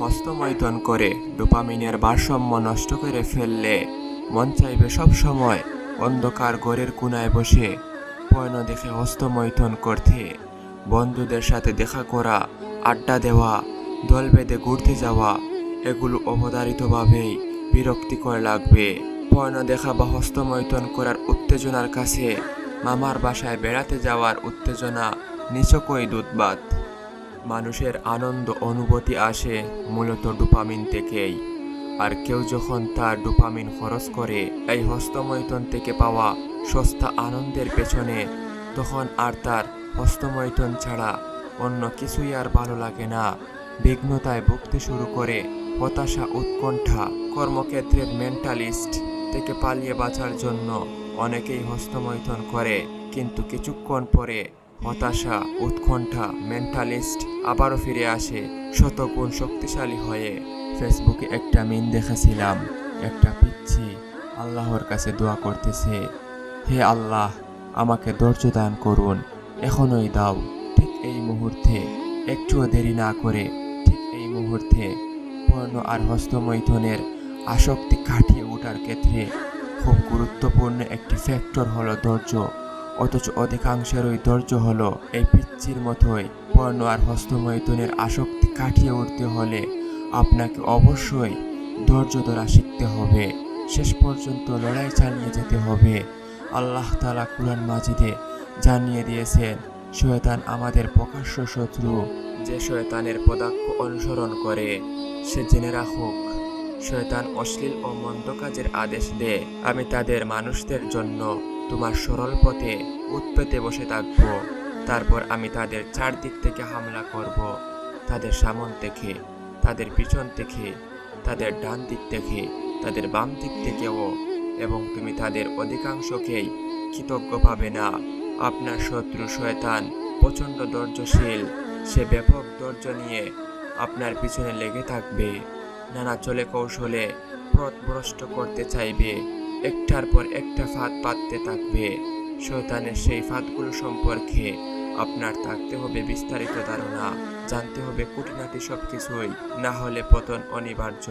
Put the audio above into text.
হস্তমৈথন করে ডোপামিনের ভারসাম্য নষ্ট করে ফেললে মন চাইবে সব সময় অন্ধকার ঘরের কোনায় বসে, পয়ন দেখে হস্তমৈথন করতে, বন্ধুদের সাথে দেখা করা, আড্ডা দেওয়া, দল বেঁধে ঘুরতে যাওয়া, এগুলো অবধারিতভাবেই বিরক্তিকর লাগবে। পয়ন দেখা বা হস্তমৈথন করার উত্তেজনার কাছে মামার বাসায় বেড়াতে যাওয়ার উত্তেজনা নিচকই দুধবাত। মানুষের আনন্দ অনুভূতি আসে মূলত ডোপামিন থেকেই। আর কেউ যখন তার ডোপামিন খরচ করে এই হস্তমৈথন থেকে পাওয়া সস্তা আনন্দের পেছনে, তখন আর তার হস্তমৈথন ছাড়া অন্য কিছুই আর ভালো লাগে না। বিঘ্নতায় ভুগতে শুরু করে হতাশা উৎকণ্ঠা কর্মক্ষেত্রের মেন্টালিস্ট থেকে পালিয়ে বাঁচার জন্য অনেকেই হস্তমৈথন করে, কিন্তু কিছুক্ষণ পরে হতাশা, উৎকণ্ঠা মেন্টালিস্ট আবারও ফিরে আসে শতগুণ শক্তিশালী হয়ে। ফেসবুকে একটা মিন দেখেছিলাম, একটা পিচ্ছি আল্লাহর কাছে দোয়া করতেছে, হে আল্লাহ, আমাকে ধৈর্য দান করুন, এখনই দাও, ঠিক এই মুহূর্তে, একটুও দেরি না করে, ঠিক এই মুহূর্তে। পর্ণ আর হস্তমৈথনের আসক্তি কাটিয়ে ওঠার ক্ষেত্রে খুব গুরুত্বপূর্ণ একটি ফ্যাক্টর হলো ধৈর্য। অথচ অধিকাংশেরই ধৈর্য হলো এই পিচ্ছির মতোই পর্ণ আর হস্তমৈথুনের আসক্তি কাটিয়ে উঠতে হলে আপনাকে অবশ্যই ধৈর্য ধরা শিখতে হবে। শেষ পর্যন্ত লড়াই চালিয়ে যেতে হবে। আল্লাহ তালা কুরআন মাজিদে জানিয়ে দিয়েছেন, শয়তান আমাদের প্রকাশ্য শত্রু, যে শয়তানের পদাক্ষ অনুসরণ করে, সে জেনে রাখুক, শয়তান অশ্লীল ও মন্দ কাজের আদেশ দেয়। আমি তাদের মানুষদের জন্য তোমার সরল পথে উৎপেতে বসে থাকব। তারপর আমি তাদের চারদিক থেকে হামলা করব। তাদের সামন থেকে, তাদের পিছন থেকে, তাদের ডান দিক থেকে, তাদের বাম দিক থেকেও। এবং তুমি তাদের অধিকাংশকেই কৃতজ্ঞ পাবে না। আপনার শত্রু শয়তান প্রচণ্ড ধৈর্যশীল সে ব্যাপক ধৈর্য নিয়ে আপনার পিছনে লেগে থাকবে। নানা চলে কৌশলে পথভ্রষ্ট করতে চাইবে। একটার পর একটা ফাঁদ পাততে থাকবে। শয়তানের সেই ফাঁদগুলো সম্পর্কে আপনার থাকতে হবে বিস্তারিত ধারণা, জানতে হবে খুঁটিনাটি সব কিছুই না হলে পতন অনিবার্য।